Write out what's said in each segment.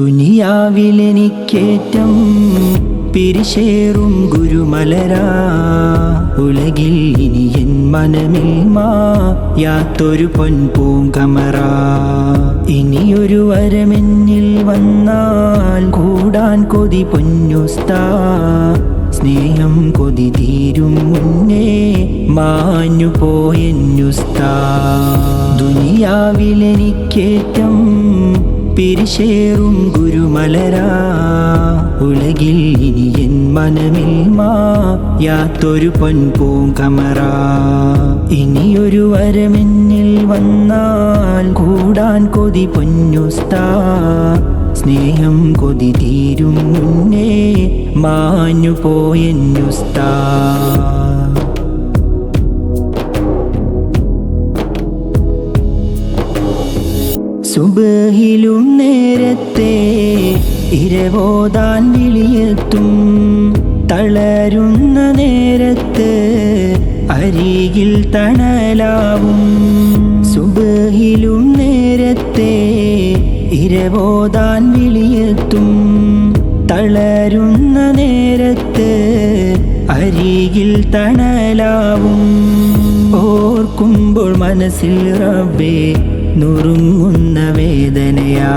ദുനിയാവിലെനിക്കേറ്റം പിരിശേറും ഗുരുമലരാ. ഉലകിൽ ഇനി എൻ മനമിൽ മായാത്തൊരു പൊൻപൂങ്കമറ. ഇനിയൊരു വരമെന്നിൽ വന്നാൽ കൂടാൻ കൊതി പൊന്നുസ്താ. സ്നേഹം കൊതി തീരും മുന്നേ മാഞ്ഞു പോയെന്നുസ്താ ദുനിയാവിലെനിക്കേറ്റം പിരിശേറും ഗുരുമലരാ. ഉലകിൽ ഇനി എൻ മനമിൽ മായാത്തൊരു പൊൻപൂങ്കമറ ഇനിയൊരു വരമെന്നിൽ വന്നാൽ കൂടാൻ കൊതി പൊന്നുസ്താ. സ്നേഹം കൊതി തീരും മുന്നേ മാഞ്ഞു പോയെന്നുസ്താ സുബഹിലും നേരത്തെ ഇരവോതാൻ വിളിയെത്തും. തളരുന്ന നേരത്ത് അരികിൽ തണലാവും. സുബഹിലും നേരത്തെ ഇരവോതാൻ വിളിയെത്തും. തളരുന്ന നേരത്ത് അരികിൽ തണലാവും. ഓർക്കുമ്പോൾ മനസ്സിൽ റബ്ബേ നുറുങ്ങുന്ന വേദനയാ.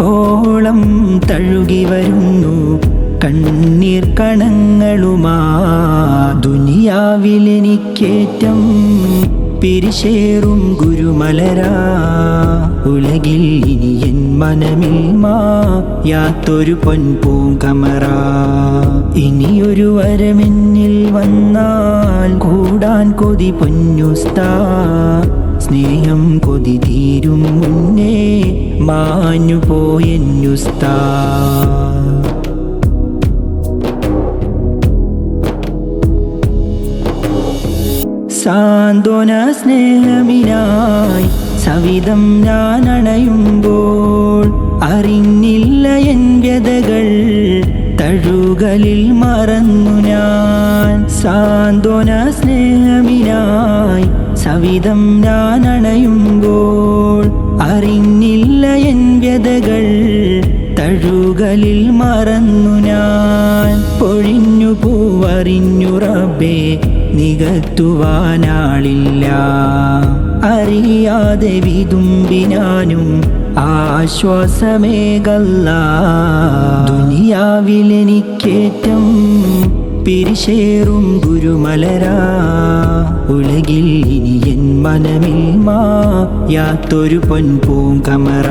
ഓളം തഴുകി വരുന്നു കണ്ണീർ കണങ്ങളുമാ. ദുനിയാവിലെനിക്കേറ്റം പിരിശേറും ഗുരുമലരാ. ഉലകിൽ ഇനി എൻ മനമിൽ മായാത്തൊരു പൊൻപൂങ്കമറ. ഇനിയൊരു വരമെന്നിൽ വന്നാൽ കൂടാൻ കൊതി പൊന്നുസ്താ. സ്നേഹം കൊതി തീരും മുന്നേ മാഞ്ഞു പോയെന്നുസ്താ സാന്ത്വന സ്നേഹമിനായി സവിധം ഞാൻ അണയുമ്പോൾ അറിഞ്ഞില്ല എൻ വ്യതകൾ തഴുകലിൽ മറന്നു ഞാൻ. സാന്ത്വന സ്നേഹമിനായി സവിധം ഞാൻ അണയുമ്പോൾ അറിഞ്ഞില്ല എൻ വ്യതകൾ. തഴുകലിൽ മറന്നു ഞാൻ പൊഴിഞ്ഞു പൂവറിഞ്ഞു റബ്ബേ നികത്തുവാനാളില്ല. അറിയാതെ വിതുമ്പിനാനും ആശ്വാസമേകല്ല. ദുനിയാവിലെനിക്കേറ്റം പിരിശേറും ഗുരുമലരാ. ഉലകിൽ ഇനി എൻ മനമിൽ മായാത്തൊരു പൊൻപൂങ്കമറ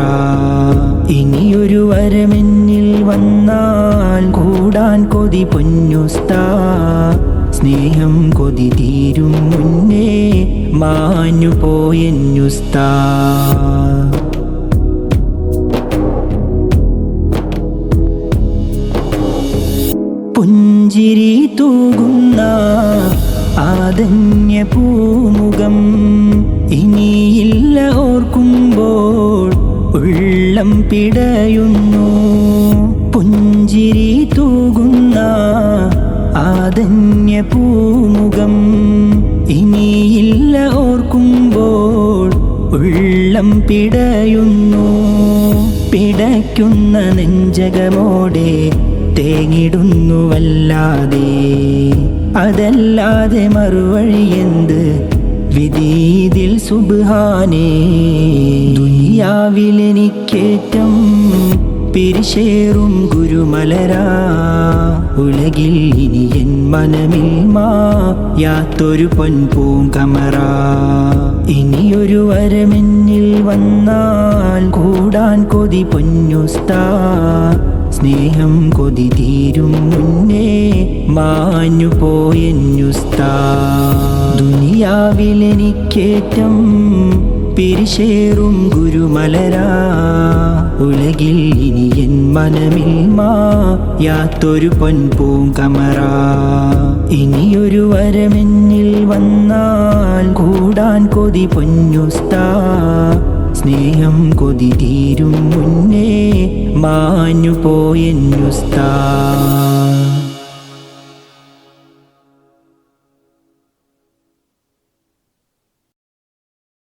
ഇനിയൊരു വരമെന്നിൽ വന്നാൽ കൂടാൻ കൊതി പൊന്നുസ്താ. സ്നേഹം കൊതി തീരും മുന്നേ മാഞ്ഞു പോയെന്നുസ്താ പുഞ്ചിരി തൂകുന്ന ആദന്യ പൂമുഖം ഇനിയില്ല ഓർക്കുമ്പോൾ ഉള്ളം പിടയുന്നു. പുഞ്ചിരി തൂകുന്ന ആദന്യ പൂമുഖം ഇനിയില്ല ഓർക്കുമ്പോൾ ഉള്ളം പിടയുന്നു. പിടയ്ക്കുന്ന നെഞ്ചകമോടെ തേങ്ങിടുന്നു വല്ലാതെ അതല്ലാതെ മറുവഴി എന്ത്? വിധീതിൽ സുബാനേ ദുനിയാവിലെനിക്കേറ്റം പിരിശേറും ഗുരുമലരാ. ഉലകിൽ ഇനി എൻ മനമിൽ മായാത്തൊരു പൊൻപൂങ്കമറ ഇനിയൊരു വരമെന്നിൽ വന്നാൽ കൂടാൻ കൊതി പൊന്നുസ്താ. സ്നേഹം കൊതി തീരും മുന്നേ മാഞ്ഞു പോയെന്നുസ്താ. ദുനിയാവിലെനിക്കേറ്റം പിരിശേറും ഗുരുമലരാ. ഉലകിൽ ഇനി എൻ മനമിൽ മായാത്തൊരു പൊൻപൂങ്കമറ. ഇനിയൊരു വരമെന്നിൽ വന്നാൽ കൂടാൻ കൊതി പൊന്നുസ്താ. സ്നേഹം കൊതി തീരും മുന്നേ മാഞ്ഞു പോയെന്നുസ്താ